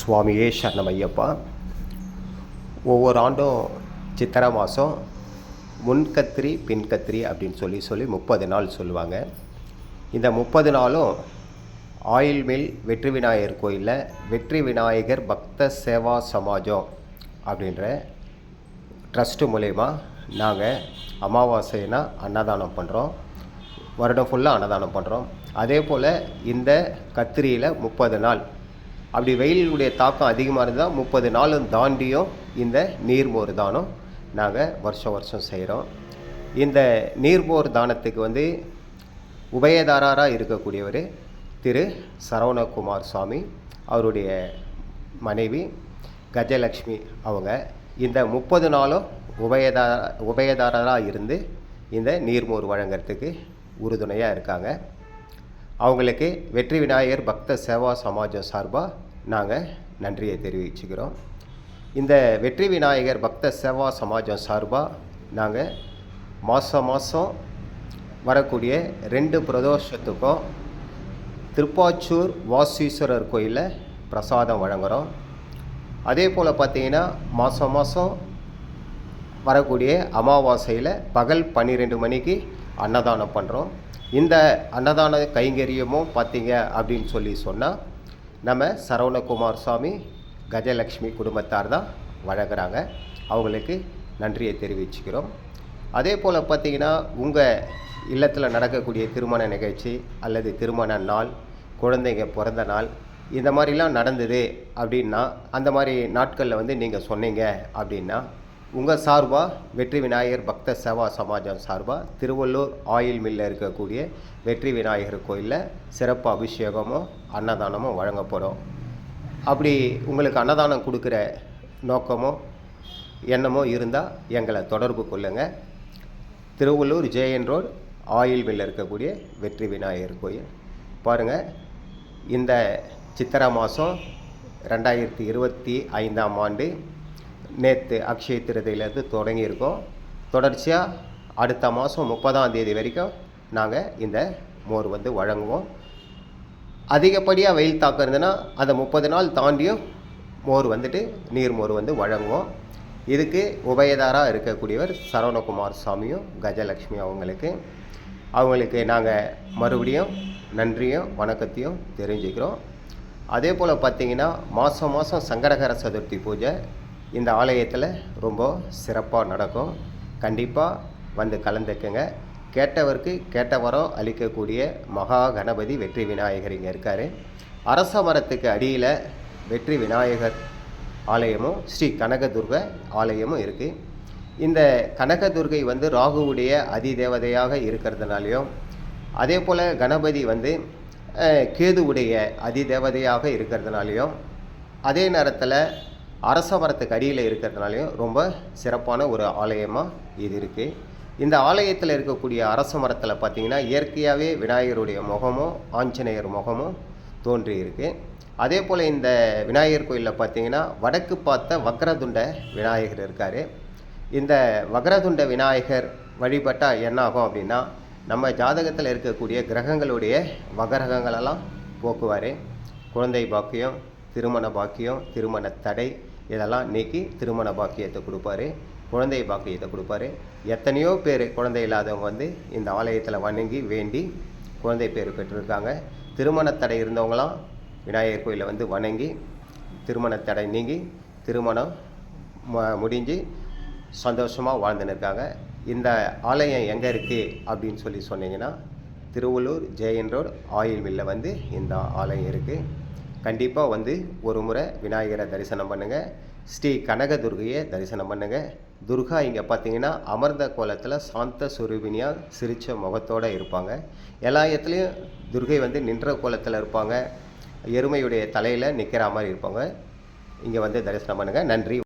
சுவாமியே சரணமையப்பா ஒவ்வொரு ஆண்டும் சித்திரை மாதம் முன்கத்திரி பின்கத்திரி அப்படின்னு சொல்லி சொல்லி முப்பது நாள் சொல்லுவாங்க. இந்த முப்பது நாளும் ஆயில் மில் வெற்றி விநாயகர் கோயிலில் வெற்றி விநாயகர் பக்த சேவா சமாஜம் அப்படின்ற ட்ரஸ்ட்டு மூலயமா நாங்கள் அமாவாசைனா அன்னதானம் பண்ணுறோம் வருடம் ஃபுல்லாக அன்னதானம் பண்ணுறோம் அதே போல் இந்த கத்திரியில் முப்பது நாள் அப்படி வெயிலுடைய தாக்கம் அதிகமாக இருந்தால் முப்பது நாளும் தாண்டியும் இந்த நீர்மோர் தானம் நாங்கள் வருஷம் வருஷம் செய்கிறோம் இந்த நீர்மோர் தானத்துக்கு வந்து உபயதாரராக இருக்கக்கூடியவர் திரு சரவணகுமார் சுவாமி அவருடைய மனைவி கஜலக்ஷ்மி அவங்க. இந்த முப்பது நாளும் உபயதார உபயதாரராக இருந்து இந்த நீர்மோர் வழங்குறதுக்கு உறுதுணையாக இருக்காங்க. அவங்களுக்கு வெற்றி விநாயகர் பக்த சேவா சமாஜம் சார்பாக நாங்கள் நன்றியை தெரிவிச்சுக்கிறோம். இந்த வெற்றி விநாயகர் பக்த சேவா சமாஜம் சார்பாக நாங்கள் மாதம் மாதம் வரக்கூடிய ரெண்டு பிரதோஷத்துக்கும் திருப்பாச்சூர் வாசீஸ்வரர் கோயிலில் பிரசாதம் வழங்குகிறோம் அதே போல் பார்த்தீங்கன்னா மாதம் மாதம் வரக்கூடிய அமாவாசையில் பகல் பன்னிரெண்டு மணிக்கு அன்னதானம் பண்ணுறோம் இந்த அன்னதான கைங்கரியமும் பார்த்தீங்க அப்படின்னு சொல்லி சொன்னால் நம்ம சரவணகுமார் சுவாமி கஜலக்ஷ்மி குடும்பத்தார் தான் வழங்குறாங்க. அவங்களுக்கு நன்றியை தெரிவிச்சுக்கிறோம். அதே போல் பார்த்தீங்கன்னா உங்கள் இல்லத்தில் நடக்கக்கூடிய திருமண நிகழ்ச்சி அல்லது திருமண நாள் குழந்தைங்க பிறந்த நாள் இந்த மாதிரிலாம் நடந்தது அப்படின்னா அந்த மாதிரி நாட்களில் வந்து நீங்கள் சொன்னீங்க அப்படின்னா உங்கள் சார்பாக வெற்றி விநாயகர் பக்த சேவா சமாஜம் சார்பாக திருவள்ளூர் ஆயில் மில்லில் இருக்கக்கூடிய வெற்றி விநாயகர் கோயிலில் சிறப்பு அபிஷேகமும் அன்னதானமும் வழங்க போகிறோம் அப்படி உங்களுக்கு அன்னதானம் கொடுக்குற நோக்கமோ எண்ணமோ இருந்தால் எங்களை தொடர்பு கொள்ளுங்கள் திருவள்ளூர் ஜேஎன் ரோடு ஆயில் மில்லில் இருக்கக்கூடிய வெற்றி விநாயகர் கோயில். பாருங்கள் இந்த சித்திரை மாதம் ரெண்டாயிரத்தி இருபத்தி ஐந்தாம் ஆண்டு நேற்று அக்ஷய திருதையிலேருந்து தொடங்கியிருக்கோம். தொடர்ச்சியாக அடுத்த மாதம் முப்பதாம் தேதி வரைக்கும் நாங்கள் இந்த மோர் வந்து வழங்குவோம். அதிகப்படியாக வெயில் தாக்கம் இருந்ததுன்னா அந்த முப்பது நாள் தாண்டியும் மோர் வந்துட்டு நீர் மோர் வந்து வழங்குவோம். இதுக்கு உபயதாராக இருக்கக்கூடியவர் சரவணகுமார் சாமியும் கஜலக்ஷ்மி அவங்களுக்கு. அவங்களுக்கு நாங்கள் மறுபடியும் நன்றியும் வணக்கத்தையும் தெரிஞ்சுக்கிறோம். அதே போல் பார்த்தீங்கன்னா மாதம் மாதம் சங்கடகர சதுர்த்தி பூஜை இந்த ஆலயத்தில் ரொம்ப சிறப்பாக நடக்கும். கண்டிப்பாக வந்து கலந்துக்குங்க. கேட்டவருக்கு கேட்டவரோ அளிக்கக்கூடிய மகா கணபதி வெற்றி விநாயகர் இங்கே இருக்கார். அரச மரத்துக்கு அடியில் வெற்றி விநாயகர் ஆலயமும் ஸ்ரீ கனகதுர்க ஆலயமும் இருக்குது இந்த கனகதுர்கை வந்து ராகுவுடைய அதிதேவதையாக இருக்கிறதுனாலையும் அதே போல் கணபதி வந்து கேதுவுடைய அதிதேவதையாக இருக்கிறதுனாலையும் அதே நேரத்தில் அரச மரத்துக்கு அடியில் இருக்கிறதுனாலையும் ரொம்ப சிறப்பான ஒரு ஆலயமாக இது இருக்குது இந்த ஆலயத்தில் இருக்கக்கூடிய அரச மரத்தில் பார்த்தீங்கன்னா இயற்கையாகவே விநாயகருடைய முகமும் ஆஞ்சநேயர் முகமும் தோன்றியிருக்கு அதே போல் இந்த விநாயகர் கோயிலில் பார்த்தீங்கன்னா வடக்கு பார்த்த வக்ரதுண்ட விநாயகர் இருக்கார். இந்த வக்ரதுண்ட விநாயகர் வழிபட்டால் என்ன ஆகும் அப்படின்னா நம்ம ஜாதகத்தில் இருக்கக்கூடிய கிரகங்களுடைய வகரகங்களெல்லாம் போக்குவார். குழந்தை பாக்கியம் திருமண பாக்கியம் திருமண தடை இதெல்லாம் நீக்கி திருமண பாக்கியத்தை கொடுப்பாரு குழந்தை பாக்கியத்தை கொடுப்பாரு. எத்தனையோ பேர் குழந்தை இல்லாதவங்க வந்து இந்த ஆலயத்தில் வணங்கி வேண்டி குழந்தை பேர் பெற்றிருக்காங்க. திருமண தடை இருந்தவங்களாம் விநாயகர் கோயிலில் வந்து வணங்கி திருமண தடை நீங்கி திருமணம் ம- முடிஞ்சு சந்தோஷமாக வாழ்ந்துன்னு இருக்காங்க இந்த ஆலயம் எங்கே இருக்குது அப்படின்னு சொல்லி சொன்னீங்கன்னா திருவள்ளூர் ஜேஎன் ரோடு ஆயில் மில்லில் வந்து இந்த ஆலயம் இருக்குது கண்டிப்பாக வந்து ஒரு முறை விநாயகரை தரிசனம் பண்ணுங்கள் ஸ்ரீ கனகதுர்கையை தரிசனம் பண்ணுங்கள் துர்கா இங்கே பார்த்தீங்கன்னா அமர்ந்த கோலத்தில் சாந்த சுரூபினியாக சிரித்த முகத்தோடு இருப்பாங்க. எல்லா இடத்துலையும் துர்கை வந்து நின்ற கோலத்தில் இருப்பாங்க. எருமையுடைய தலையில் நிற்கிற மாதிரி இருப்பாங்க. இங்கே வந்து தரிசனம் பண்ணுங்கள் நன்றி.